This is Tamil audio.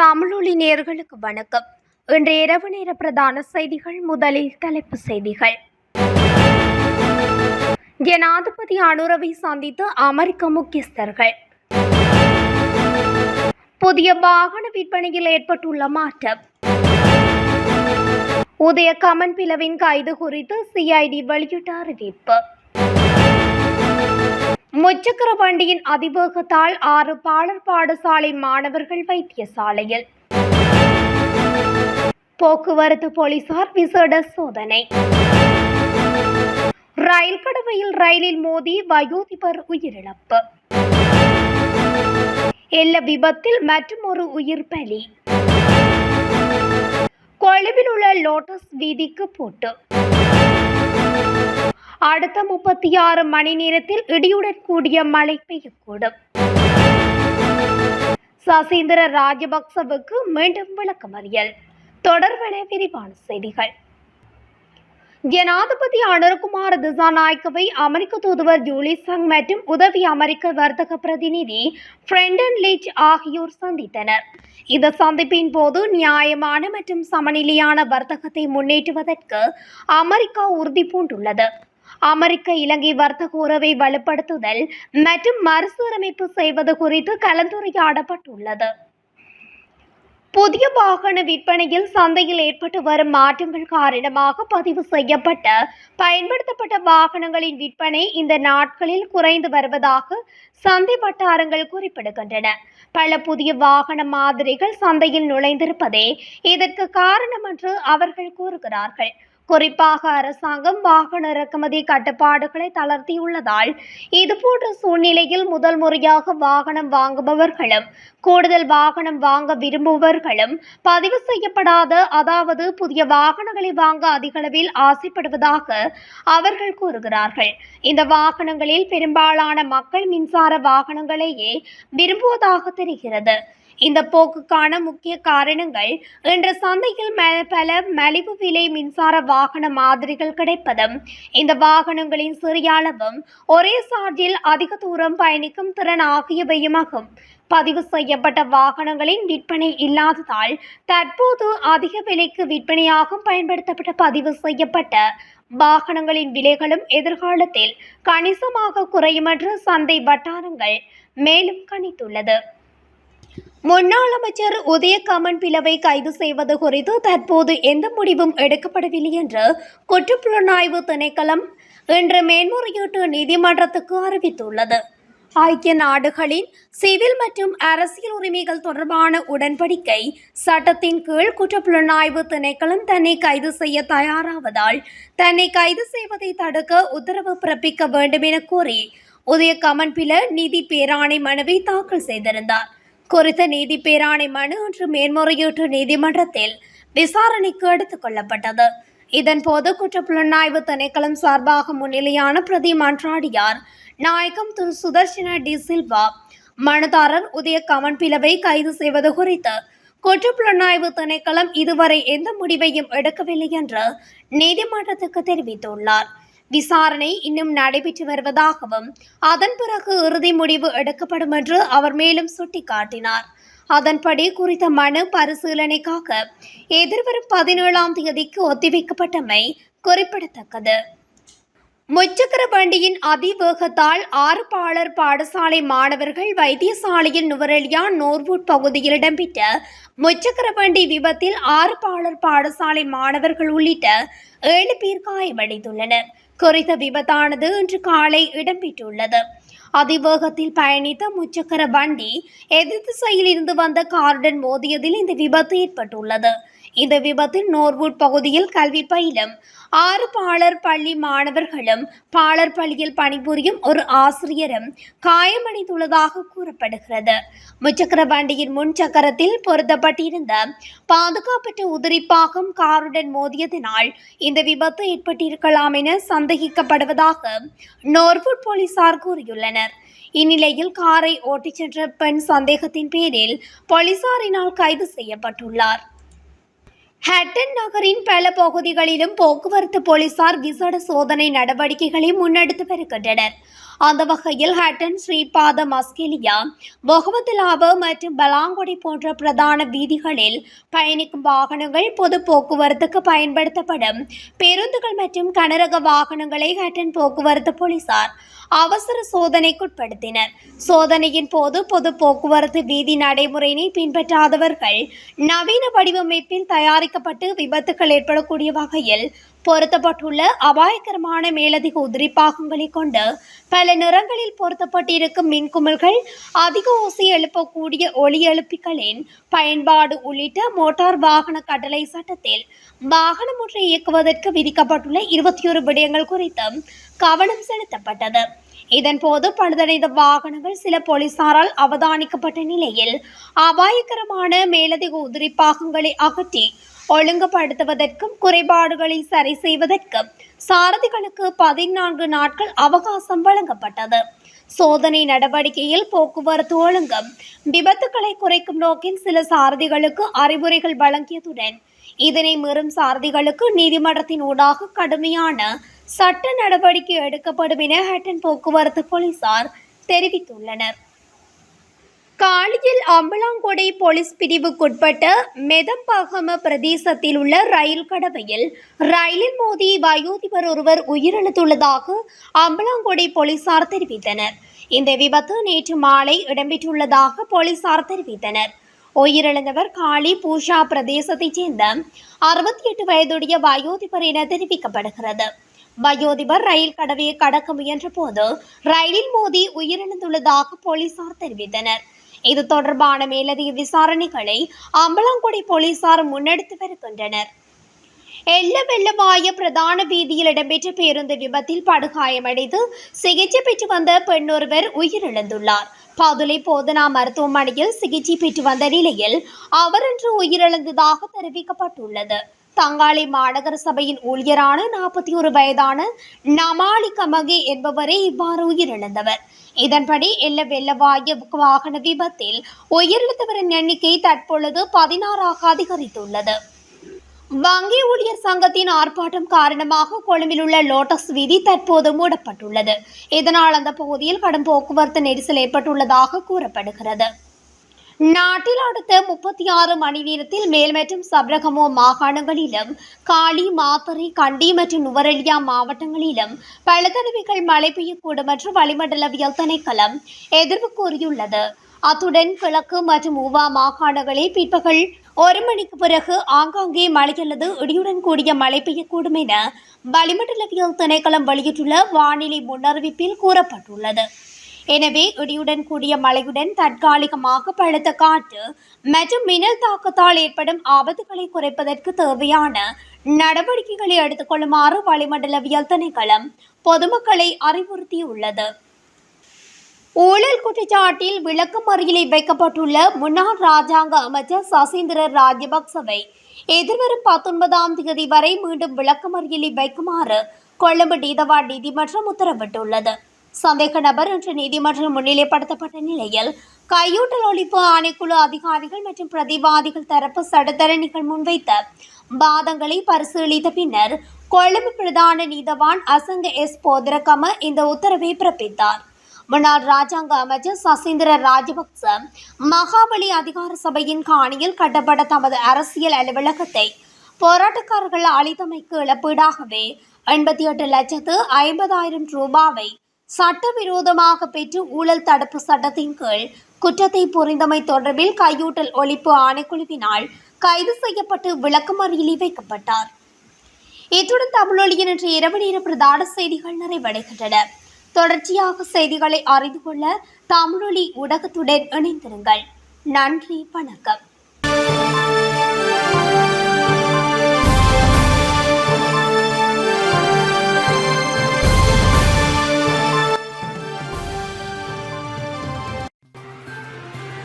தமிழொலி நேர்களுக்கு வணக்கம். இன்று இரவு நேர பிரதான செய்திகள் முதலில் தலைப்பு செய்திகள். ஜனாதிபதி அனுரவை சந்தித்து அமெரிக்க முக்கியஸ்தர்கள். புதிய வாகன விற்பனையில் ஏற்பட்டுள்ள மாற்றம். உதய கமன் பிளவின் கைது குறித்து சிஐடி வெளியிட்ட அறிவிப்பு. முச்சக்கர வண்டியின் அதிவேகத்தால் ஆறு பாலர் பாடசாலை மாணவர்கள் வைத்தியசாலையில். போக்குவரத்து போலீசார் விசேட சோதனை. ரயில் கடவையில் ரயிலில் மோதி வயோதிபர் உயிரிழப்பு. எல்ல விபத்தில் மற்றும் ஒரு உயிர் பலி. கொழும்பில் உள்ள லோட்டஸ் வீதிக்கு போட்டு. அடுத்த முப்பத்தி ஆறு மணி நேரத்தில் இடியுடன் கூடிய மழை பெய்யக்கூடும். சசீந்திர ராஜபக்சவுக்கு மீண்டும் விளக்கமறியல். தொடர்பென விரிவான செய்திகள். ஜனாதிபதி அனுர்குமார் திசாநாயக்கவை அமெரிக்க தூதுவர் ஜூலி சங் மற்றும் உதவி அமெரிக்க வர்த்தக பிரதிநிதி பிரெண்டன் லீச் ஆகியோர் சந்தித்தனர். இந்த சந்திப்பின் போது நியாயமான மற்றும் சமநிலையான வர்த்தகத்தை முன்னேற்றுவதற்கு அமெரிக்கா உறுதி பூண்டுள்ளது அமெரிக்க இலங்கை வர்த்தக உறவை வலுப்படுத்துதல் மற்றும் மறுசீரமைப்பு செய்வது குறித்து கலந்துரையாடப்பட்டுள்ளது. புதிய வாகன விற்பனையில் சந்தையில் ஏற்பட்டு வரும் மாற்றங்கள் காரணமாக பதிவு செய்யப்பட்ட பயன்படுத்தப்பட்ட வாகனங்களின் விற்பனை இந்த நாட்களில் குறைந்து வருவதாக சந்தை வட்டாரங்கள் குறிப்பிடுகின்றன. பல புதிய வாகன மாதிரிகள் சந்தையில் நுழைந்திருப்பதே இதற்கு காரணம் என்று அவர்கள் கூறுகிறார்கள். குறிப்பாக அரசாங்கம் வாகன இறக்குமதி கட்டுப்பாடுகளை தளர்த்தியுள்ளதால் இதுபோன்ற சூழ்நிலையில் முதல் முறையாக வாகனம் வாங்குபவர்களும் கூடுதல் வாகனம் வாங்க விரும்புபவர்களும் பதிவு செய்யப்படாத அதாவது புதிய வாகனங்களை வாங்க அதிகளவில் ஆசைப்படுவதாக அவர்கள் கூறுகிறார்கள். இந்த வாகனங்களில் பெரும்பாலான மக்கள் மின்சார வாகனங்களையே விரும்புவதாக தெரிகிறது. இந்த போக்குக்கான முக்கிய காரணங்கள் இன்று சந்தையில் பல மலிவு விலை மின்சார வாகன மாதிரிகள் கிடைப்பதும் இந்த வாகனங்களின் சிறிய அளவும் ஒரே சார்ஜில் அதிக தூரம் பயணிக்கும் திறன் ஆகியவையுமாகும். பதிவு செய்யப்பட்ட வாகனங்களின் விற்பனை இல்லாததால் தற்போது அதிக விலைக்கு விற்பனையாகும் பயன்படுத்தப்பட்ட பதிவு செய்யப்பட்ட வாகனங்களின் விலைகளும் எதிர்காலத்தில் கணிசமாக குறையும் சந்தை வட்டாரங்கள் மேலும் கணித்துள்ளது. முன்னாள் அமைச்சர் உதயகாமன் பிளவை கைது செய்வது குறித்து தற்போது எந்த முடிவும் எடுக்கப்படவில்லை என்று குற்றப்புலனாய்வு திணைக்களம் இன்று மேன்முறையீட்டு நீதிமன்றத்துக்கு அறிவித்துள்ளது. ஐக்கிய நாடுகளின் சிவில் மற்றும் அரசியல் உரிமைகள் தொடர்பான உடன்படிக்கை சட்டத்தின் கீழ் குற்றப்புலனாய்வு திணைக்களம் தன்னை கைது செய்ய தயாராவதால் தன்னை கைது செய்வதை தடுக்க உத்தரவு பிறப்பிக்க வேண்டும் என கோரி உதய கமன்பில நீதி பேராணை மனுவை தாக்கல் செய்திருந்தார். குறித்த நீதி பேராணை மனு ஒன்று மேன்முறையீட்டு நீதிமன்றத்தில் விசாரணைக்கு எடுத்துக் கொள்ளப்பட்டது. இதன்போது குற்றப்புலனாய்வு திணைக்களம் சார்பாக முன்னிலையான பிரதி மன்றாடியார் நாயகம் திரு சுதர்ஷன டி சில்வா மனுதாரர் உதய கமன் பிளவை கைது செய்வது குறித்து குற்றப்புலனாய்வு திணைக்களம் இதுவரை எந்த முடிவையும் எடுக்கவில்லை என்று நீதிமன்றத்துக்கு தெரிவித்துள்ளார். விசாரணை இன்னும் நடைபெற்று வருவதாகவும் அதன் பிறகு இறுதி முடிவு எடுக்கப்படும் என்று அவர் மேலும் சுட்டிக்காட்டினார். அதன்படி குறித்த மனு பரிசீலனைக்காக எதிர்வரும் பதினேழாம் தேதிக்கு ஒத்திவைக்கப்பட்டமை குறிப்பிடத்தக்கது. முச்சக்கர வண்டியின் அதிவேகத்தால் ஆறுபாளர் பாடசாலை மாணவர்கள் வைத்தியசாலையில் நுவரெலியா நோர்வூட் பகுதியில் இடம்பெற்ற முச்சக்கர வண்டி விபத்தில் ஆறுபாளர் பாடசாலை மாணவர்கள் உள்ளிட்ட ஏழு பேர் காயமடைந்துள்ளனர். குறித்த விபத்தானது இன்று காலை இடம்பெற்றுள்ளது. அதிவேகத்தில் பயணித்த முச்சக்கர வண்டி எதிர் திசையில் இருந்து வந்த காருடன் மோதியதில் இந்த விபத்து ஏற்பட்டுள்ளது. இந்த விபத்தில் நோர்வுட் பகுதியில் கல்வி பயிலும் ஆறு பாலர் பள்ளி மாணவர்களும் பாலர் பள்ளியில் பணிபுரியும் ஒரு ஆசிரியரும் காயமடைந்துள்ளதாக கூறப்படுகிறது. முச்சக்கர வண்டியின் முன் சக்கரத்தில் பொருத்தப்பட்டிருந்த பாதுகாப்பற்ற உதிரிப்பாகம் காருடன் மோதியதினால் இந்த விபத்து ஏற்பட்டிருக்கலாம் என சந்தேகிக்கப்படுவதாக நோர்வுட் போலீசார் கூறியுள்ளனர். இந்நிலையில் காரை ஓட்டிச் சென்ற பெண் சந்தேகத்தின் பேரில் போலீசாரினால் கைது செய்யப்பட்டுள்ளார். ஹட்டன் நகரின் பல பகுதிகளிலும் போக்குவரத்து போலீசார் விசேட சோதனை நடவடிக்கைகளை முன்னெடுத்து வருகின்றனர். அந்த வகையில் ஹட்டன் ஸ்ரீபாத மஸ்கெலியா முகமதுலாபு மற்றும் பலாங்குடி போன்ற பிரதான வீதிகளில் பயணிக்கும் வாகனங்கள் பொது போக்குவரத்துக்கு பயன்படுத்தப்படும். பேருந்துகள் மற்றும் கனரக வாகனங்களை ஹட்டன் போக்குவரத்து போலீசார் அவசர சோதனைக்குட்படுத்தினர் சோதனையின் போது பொது போக்குவரத்து வீதி நடைமுறையினை பின்பற்றாதவர்கள் நவீன வடிவமைப்பில் தயாரிக்கப்பட்டு விபத்துகள் ஏற்படக்கூடிய வகையில் பொருத்தப்பட்டுள்ள அபாயகரமான மேலதிக உதிரி பாகங்களை கொண்டு பல நிறங்களில் பொருத்தப்பட்டிருக்கும் மின்குமிழ்கள் அதிக ஓசை எழுப்பக்கூடிய ஒளி எழுப்பிகளின் பயன்பாடு உள்ளிட்ட மோட்டார் வாகன கட்டளை சட்டத்தில் வாகனம் ஒன்றை இயக்குவதற்கு விதிக்கப்பட்டுள்ள இருபத்தி ஒரு விடயங்கள் குறித்தும் கவனம் செலுத்தப்பட்டது. இதன் போது பழுதடைந்த வாகனங்கள் சில போலீசாரால் அவதானிக்கப்பட்ட நிலையில் அபாயகரமான மேலதிக உதிரி பாகங்களை அகற்றி ஒழுங்குபடுத்துவதற்கும் குறைபாடுகளை சரி செய்வதற்கும் சாரதிகளுக்கு பதினான்கு நாட்கள் அவகாசம் வழங்கப்பட்டது. சோதனை நடவடிக்கையில் போக்குவரத்து ஒழுங்கும். விபத்துக்களை குறைக்கும் நோக்கில் சில சாரதிகளுக்கு அறிவுரைகள் வழங்கியதுடன் இதனை மீறும் சாரதிகளுக்கு நீதிமன்றத்தின் ஊடாக கடுமையான சட்ட நடவடிக்கை எடுக்கப்படும் என ஹட்டன் போக்குவரத்து போலீசார் தெரிவித்துள்ளனர். காலியில் அம்பலாங்கொடை போலீஸ் பிரிவுக்குட்பட்ட மெதம்பாகம பிரதேசத்தில் உள்ள ரயில் கடவையில் ரயிலில் மோதி வயோதிபர் ஒருவர் உயிரிழந்துள்ளதாக அம்பலாங்கொடை போலீசார் தெரிவித்தனர். இந்த விபத்து நேற்று மாலை இடம்பெற்றுள்ளதாக போலீசார் தெரிவித்தனர். உயிரிழந்தவர் காளி பூஷா பிரதேசத்தைச் சேர்ந்த அறுபத்தி எட்டு வயதுடைய வயோதிபர் என தெரிவிக்கப்படுகிறது. வயோதிபர் ரயில் கடவையை கடக்க முயன்ற போது ரயிலில் மோதி உயிரிழந்துள்ளதாக போலீசார் தெரிவித்தனர். இது தொடர்பான மேலதிக விசாரணைகளை அம்பலாங்குடி போலீசார் முன்னெடுத்து வருகின்றனர். எல்ல வெள்ளவாய பிரதான வீதியில் இடம்பெற்ற பேருந்து விபத்தில் படுகாயமடைந்து சிகிச்சை பெற்று வந்த பெண்ணொருவர் உயிரிழந்துள்ளார். பதுளை போதனா மருத்துவமனையில் சிகிச்சை பெற்று வந்த நிலையில் அவர் இன்று உயிரிழந்ததாக தெரிவிக்கப்பட்டுள்ளது. தங்காளி மாநகர சபையின் ஊழியரான நாற்பத்தி ஒரு வயதான நமாலி கமகே என்பவரே இவ்வாறு உயிரிழந்தவர். இதன்படி எல்ல வெள்ளவாய வாகன விபத்தில் உயிரிழந்தவரின் எண்ணிக்கை தற்பொழுது பதினாறாக அதிகரித்துள்ளது. வங்கி ஊழியர் சங்கத்தின் ஆர்ப்பாட்டம் காரணமாக கொழும்பில் உள்ள லோட்டஸ் வீதி தற்போது மூடப்பட்டுள்ளது. இதனால் அந்த பகுதியில் கடும் போக்குவரத்து நெரிசல் ஏற்பட்டுள்ளதாக கூறப்படுகிறது. நாட்டில் அடுத்த முப்பத்தி ஆறு மணி நேரத்தில் மேல் மற்றும் சப்ரகமோ மாகாணங்களிலும் காளி மாத்தறை கண்டி மற்றும் நுவரெலியா மாவட்டங்களிலும் பல தடவைகள் மழை பெய்யக்கூடும் என்று வளிமண்டலவியல் திணைக்களம் எதிர்வு கூறியுள்ளது. அத்துடன் கிழக்கு மற்றும் ஊவா மாகாணங்களில் பிற்பகல் ஒரு மணிக்கு பிறகு ஆங்காங்கே மழை அல்லது இடியுடன் கூடிய மழை பெய்யக்கூடும் என வளிமண்டலவியல் திணைக்களம் வெளியிட்டுள்ள வானிலை முன்னறிவிப்பில் கூறப்பட்டுள்ளது. எனவே இடியுடன் கூடிய மழையுடன் தற்காலிகமாக பழுத்த காற்று மற்றும் மின்னல் தாக்கத்தால் ஏற்படும் ஆபத்துகளை குறைப்பதற்கு தேவையான நடவடிக்கைகளை எடுத்துக்கொள்ளுமாறு வளிமண்டலவியல் திணைக்களம் பொதுமக்களை அறிவுறுத்தியுள்ளது. ஊழல் குற்றச்சாட்டில் விளக்கமறியலில் வைக்கப்பட்டுள்ள முன்னாள் ராஜாங்க அமைச்சர் சசீந்திர ராஜபக்சவை எதிர்வரும் பத்தொன்பதாம் தேதி வரை மீண்டும் விளக்கமறியலை வைக்குமாறு கொழும்பு நீதவான் நீதிமன்றம் உத்தரவிட்டுள்ளது. சந்தேக நபர் இன்று நீதிமன்றம் முன்னிலைப்படுத்தப்பட்ட நிலையில் கையூட்டல் ஒழிப்பு ஆணைக்குழு அதிகாரிகள் மற்றும் பிரதிவாதிகள் தரப்பு சடத்தரணிகள் முன்வைத்த வாதங்களை பரிசீலித்த பின்னர் கொழும்பு பிரதான நீதவான் அசங்க எஸ் போதரகம இந்த உத்தரவை பிறப்பித்தார். முன்னாள் ராஜாங்க அமைச்சர் சசீந்திர ராஜபக்ச மகாபலி அதிகார சபையின் காணியில் கட்டப்பட்ட தமது அரசியல் அலுவலகத்தை போராட்டக்காரர்கள் அளித்தமைக்கு இழப்பீடாகவே எண்பத்தி எட்டு லட்சத்து ஐம்பதாயிரம் ரூபாவை சட்டவிரோதமாக பெற்று ஊழல் தடுப்பு சட்டத்தின் கீழ் குற்றத்தை புரிந்தமை தொடர்பில் கையூட்டல் ஒழிப்பு ஆணைக்குழுவினால் கைது செய்யப்பட்டு விளக்கமறியலில் வைக்கப்பட்டார். இத்துடன் தமிழொலியின் இன்று இரவு நேர பிரதான செய்திகள் நிறைவடைகின்றன. தொடர்ச்சியாக செய்திகளை அறிந்து கொள்ள தமிழொலி ஊடகத்துடன் இணைந்திருங்கள். நன்றி வணக்கம்.